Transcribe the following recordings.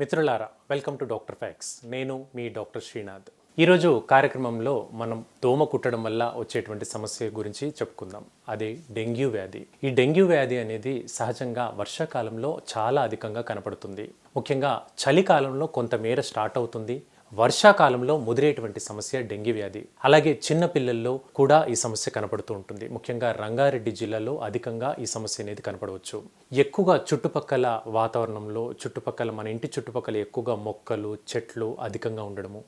మిత్రులారా welcome to doctor fax. నేను మీ doctor Srinath. ఈరోజు కార్యక్రమంలో మనం దోమ కుట్టడం వల్ల వచ్చేటువంటి సమస్య గురించి చెప్పుకుందాం. అదే డెంగ్యూ వ్యాధి. ఈ డెంగ్యూ వ్యాధి అనేది సహజంగా వర్షాకాలంలో చాలా అధికంగా కనపడుతుంది. ముఖ్యంగా చలికాలంలో కొంతమేర స్టార్ట్ అవుతుంది. వర్షాకాలంలో ముదిరేటువంటి సమస్య డెంగీ వ్యాధి. అలాగే చిన్న పిల్లల్లో కూడా ఈ సమస్య కనపడుతూ ఉంటుంది. ముఖ్యంగా రంగారెడ్డి జిల్లాలో అధికంగా ఈ సమస్య అనేది కనపడవచ్చు. ఎక్కువగా చుట్టుపక్కల వాతావరణంలో చుట్టుపక్కల మన ఇంటి చుట్టుపక్కల ఎక్కువగా మొక్కలు చెట్లు అధికంగా ఉండడము.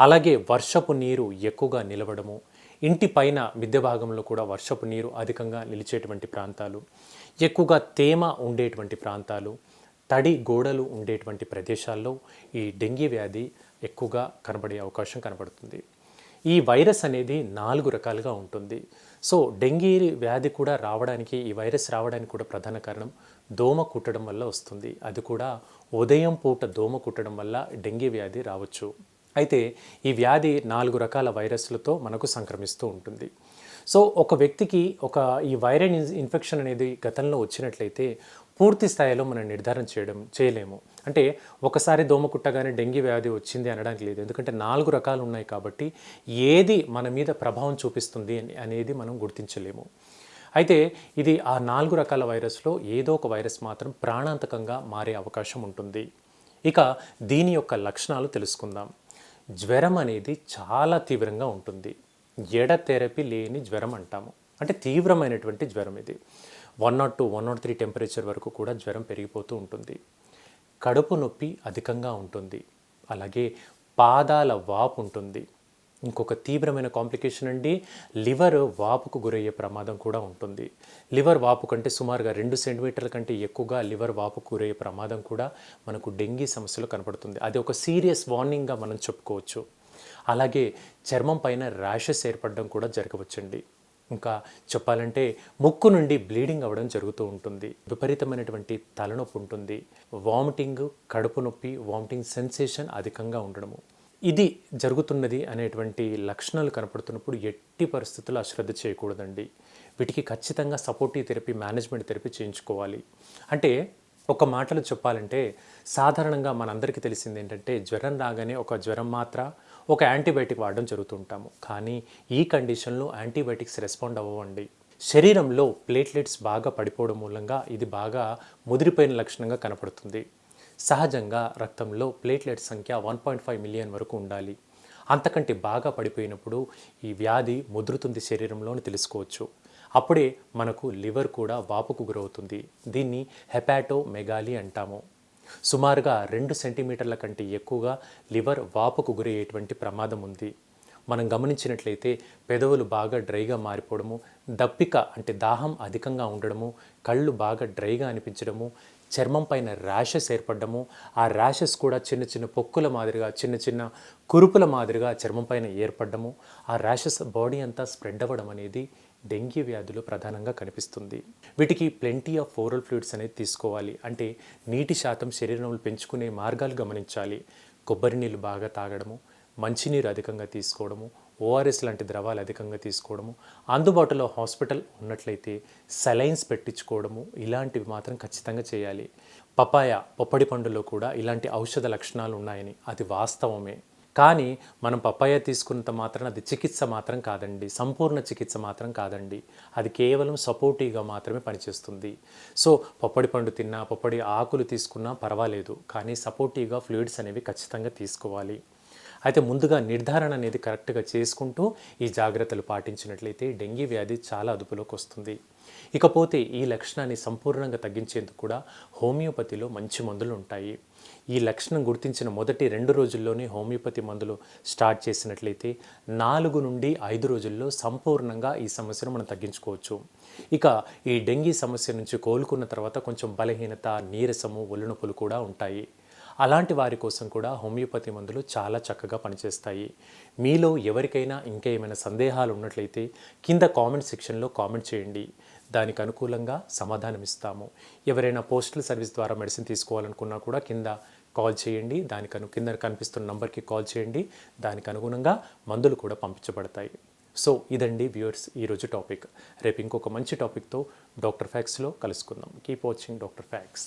అలాగే వర్షపు నీరు ఎక్కువగా నిలవడము. ఇంటి పైన మిద్దె భాగంలో కూడా వర్షపు నీరు అధికంగా నిలిచేటువంటి ప్రాంతాలు. ఎక్కువగా తేమ ఉండేటువంటి ప్రాంతాలు. తడి గోడలు ఉండేటువంటి ప్రదేశాల్లో ఈ డెంగీ వ్యాధి ఎక్కువగా కనబడే అవకాశం కనబడుతుంది. ఈ వైరస్ అనేది నాలుగు రకాలుగా ఉంటుంది. సో డెంగీ వ్యాధి కూడా రావడానికి ఈ వైరస్ రావడానికి కూడా ప్రధాన కారణం దోమ కుట్టడం వల్ల వస్తుంది. అది కూడా ఉదయం పూట దోమ కుట్టడం వల్ల డెంగీ వ్యాధి రావచ్చు. అయితే ఈ వ్యాధి నాలుగు రకాల వైరస్లతో మనకు సంక్రమిస్తూ ఉంటుంది. సో ఒక వ్యక్తికి ఒక ఈ వైరల్ ఇన్ఫెక్షన్ అనేది గతంలో వచ్చినట్లయితే పూర్తి స్థాయిలో మనం నిర్ధారణ చేయడం చేయలేము. అంటే ఒకసారి దోమ కుట్టగానే డెంగీ వ్యాధి వచ్చింది అనడానికి లేదు. ఎందుకంటే నాలుగు రకాలు ఉన్నాయి కాబట్టి ఏది మన మీద ప్రభావం చూపిస్తుంది అనేది మనం గుర్తించలేము. అయితే ఇది ఆ నాలుగు రకాల వైరస్లో ఏదో ఒక వైరస్ మాత్రం ప్రాణాంతకంగా మారే అవకాశం ఉంటుంది. ఇక దీని యొక్క లక్షణాలు తెలుసుకుందాం. జ్వరం అనేది చాలా తీవ్రంగా ఉంటుంది. ఎడతెరపి లేని జ్వరం అంటాము. అంటే తీవ్రమైనటువంటి జ్వరం ఇది. One nought two one nought three temperature వరకు కూడా జ్వరం పెరిగిపోతూ ఉంటుంది. కడుపు నొప్పి అధికంగా ఉంటుంది. అలాగే పాదాల వాపు ఉంటుంది. ఇంకొక తీవ్రమైన కాంప్లికేషన్ అండి లివర్ వాపుకు గురయ్యే ప్రమాదం కూడా ఉంటుంది. లివర్ వాపు కంటే సుమారుగా రెండు సెంటీమీటర్ల కంటే ఎక్కువగా లివర్ వాపుకు గురయ్యే ప్రమాదం కూడా మనకు డెంగీ సమస్యలో కనపడుతుంది. అది ఒక సీరియస్ వార్నింగ్గా మనం చెప్పుకోవచ్చు. అలాగే చర్మం పైన ర్యాషెస్ ఏర్పడడం కూడా జరగవచ్చండి. ఇంకా చెప్పాలంటే ముక్కు నుండి బ్లీడింగ్ అవ్వడం జరుగుతూ ఉంటుంది. విపరీతమైనటువంటి తలనొప్పి ఉంటుంది. వామిటింగ్ కడుపు నొప్పి వామిటింగ్ సెన్సేషన్ అధికంగా ఉండడము. ఇది జరుగుతున్నది అనేటువంటి లక్షణాలు కనపడుతున్నప్పుడు ఎట్టి పరిస్థితుల్లో అశ్రద్ధ చేయకూడదండి. వీటికి ఖచ్చితంగా సపోర్టివ్ థెరపీ మేనేజ్మెంట్ థెరపీ చేయించుకోవాలి. అంటే ఒక మాటలో చెప్పాలంటే సాధారణంగా మనందరికీ తెలిసింది ఏంటంటే జ్వరం రాగానే ఒక జ్వరం మాత్ర ఒక యాంటీబయాటిక్ వాడడం జరుగుతుంటాము. కానీ ఈ కండిషన్లో యాంటీబయాటిక్స్ రెస్పాండ్ అవ్వండి శరీరంలో ప్లేట్లెట్స్ బాగా పడిపోవడం మూలంగా ఇది బాగా ముదిరిపోయిన లక్షణంగా కనపడుతుంది. సహజంగా రక్తంలో ప్లేట్లెట్స్ సంఖ్య వన్ పాయింట్ ఫైవ్ మిలియన్ వరకు ఉండాలి. అంతకంటే బాగా పడిపోయినప్పుడు ఈ వ్యాధి ముదురుతుంది శరీరంలోని తెలుసుకోవచ్చు. అప్పుడే మనకు లివర్ కూడా వాపుకు గురవుతుంది. దీన్ని హెపాటో మెగాలి అంటాము. సుమారుగా రెండు సెంటీమీటర్ల కంటే ఎక్కువగా లివర్ వాపుకు గురయ్యేటువంటి ప్రమాదం ఉంది. మనం గమనించినట్లయితే పెదవులు బాగా డ్రైగా మారిపోవడము దప్పిక అంటే దాహం అధికంగా ఉండడము కళ్ళు బాగా డ్రైగా అనిపించడము చర్మం పైన ర్యాషెస్ ఏర్పడము ఆ ర్యాషెస్ కూడా చిన్న చిన్న పొక్కుల మాదిరిగా చిన్న చిన్న కురుపుల మాదిరిగా చర్మం పైన ఏర్పడము ఆ ర్యాషెస్ బాడీ అంతా స్ప్రెడ్ అవ్వడం అనేది డెంగ్యూ వ్యాధులు ప్రధానంగా కనిపిస్తుంది. వీటికి ప్లెంటీ ఆఫ్ ఓరల్ ఫ్లూయిడ్స్ అనేది తీసుకోవాలి. అంటే నీటి శాతం శరీరంలో పెంచుకునే మార్గాలు గమనించాలి. కొబ్బరి నీళ్ళు బాగా తాగడము మంచినీరు అధికంగా తీసుకోవడము ఓఆర్ఎస్ లాంటి ద్రవాలు అధికంగా తీసుకోవడము అందుబాటులో హాస్పిటల్ ఉన్నట్లయితే సెలైన్స్ పెట్టించుకోవడము ఇలాంటివి మాత్రం ఖచ్చితంగా చేయాలి. పపాయ పొప్పడి పండులో కూడా ఇలాంటి ఔషధ లక్షణాలు ఉన్నాయని. అది వాస్తవమే. కానీ మనం పప్పాయ తీసుకున్నంత మాత్రం అది చికిత్స మాత్రం కాదండి. సంపూర్ణ చికిత్స మాత్రం కాదండి. అది కేవలం సపోర్టివ్గా మాత్రమే పనిచేస్తుంది. సో పప్పడి పండు తిన్నా పప్పడి ఆకులు తీసుకున్నా పర్వాలేదు. కానీ సపోర్టివ్గా ఫ్లూయిడ్స్ అనేవి ఖచ్చితంగా తీసుకోవాలి. అయితే ముందుగా నిర్ధారణ అనేది కరెక్ట్గా చేసుకుంటూ ఈ జాగ్రత్తలు పాటించినట్లయితే డెంగీ వ్యాధి చాలా అదుపులోకి వస్తుంది. ఇకపోతే ఈ లక్షణాన్ని సంపూర్ణంగా తగ్గించేందుకు కూడా హోమియోపతిలో మంచి మందులు ఉంటాయి. ఈ లక్షణం గుర్తించిన మొదటి రెండు రోజుల్లోనే హోమియోపతి మందులు స్టార్ట్ చేసినట్లయితే నాలుగు నుండి ఐదు రోజుల్లో సంపూర్ణంగా ఈ సమస్యను మనం తగ్గించుకోవచ్చు. ఇక ఈ డెంగీ సమస్య నుంచి కోలుకున్న తర్వాత కొంచెం బలహీనత నీరసము ఒళ్ళునొప్పులు కూడా ఉంటాయి. అలాంటి వారి కోసం కూడా హోమియోపతి మందులు చాలా చక్కగా పనిచేస్తాయి. మీలో ఎవరికైనా ఇంకా ఏమైనా సందేహాలు ఉన్నట్లయితే కింద కామెంట్ సెక్షన్లో కామెంట్ చేయండి. దానికి అనుకూలంగా సమాధానం ఇస్తాము. ఎవరైనా పోస్టల్ సర్వీస్ ద్వారా మెడిసిన్ తీసుకోవాలనుకున్నా కూడా కింద కాల్ చేయండి. దానికి అను కింద కనిపిస్తున్న నంబర్కి కాల్ చేయండి. దానికి అనుగుణంగా మందులు కూడా పంపించబడతాయి. సో ఇదండి వ్యూవర్స్ ఈరోజు టాపిక్. రేపు ఇంకొక మంచి టాపిక్తో డాక్టర్ ఫ్యాక్స్లో కలుసుకుందాం. Keep watching doctor facts.